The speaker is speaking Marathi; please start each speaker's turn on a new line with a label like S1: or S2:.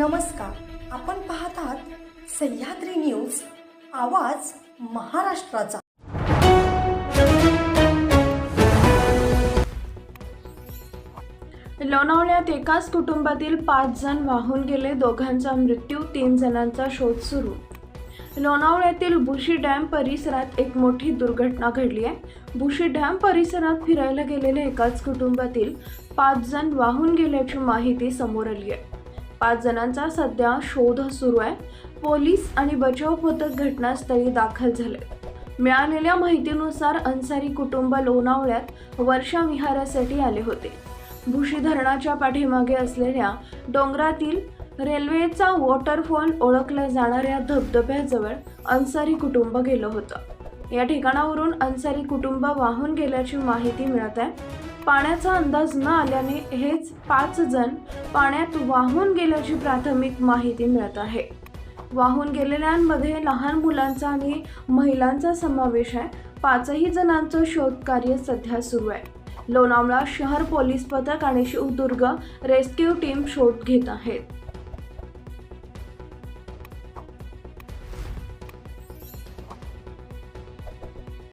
S1: नमस्कार. आपण पाहत आहात सह्याद्री न्यूज आवाज महाराष्ट्राचा.
S2: लोणावळ्यात एकाच कुटुंबातील पाच जण वाहून गेले. दोघांचा मृत्यू तीन जणांचा शोध सुरू. लोणावळ्यातील बुशी डॅम परिसरात एक मोठी दुर्घटना घडली आहे. बुशी डॅम परिसरात फिरायला गेलेल्या एकाच कुटुंबातील पाच जण वाहून गेल्याची माहिती समोर आली आहे. पाच जणांचा सध्या शोध सुरू आहे. पोलीस आणि बचाव पथक घटनास्थळी दाखल झाले. मिळालेल्या माहितीनुसार अन्सारी कुटुंब लोणावळ्यात वर्षा विहारासाठी आले होते. भुशी धरणाच्या पाठीमागे असलेल्या डोंगरातील रेल्वेचा वॉटरफॉल ओळखल्या जाणाऱ्या धबधब्याजवळ अन्सारी कुटुंब गेलं होतं. या ठिकाणावरून अन्सारी कुटुंब वाहून गेल्याची माहिती मिळत आहे. पाण्याचा अंदाज न आल्याने हेच पाच जण पाण्यात वाहून गेल्याची प्राथमिक माहिती मिळत आहे. वाहून गेलेल्यांमध्ये लहान मुलांचा आणि महिलांचा समावेश आहे. पाचही जणांचं शोधकार्य सध्या सुरू आहे. लोणावळा शहर पोलीस पथक आणि शिवदुर्ग रेस्क्यू टीम शोध घेत आहेत.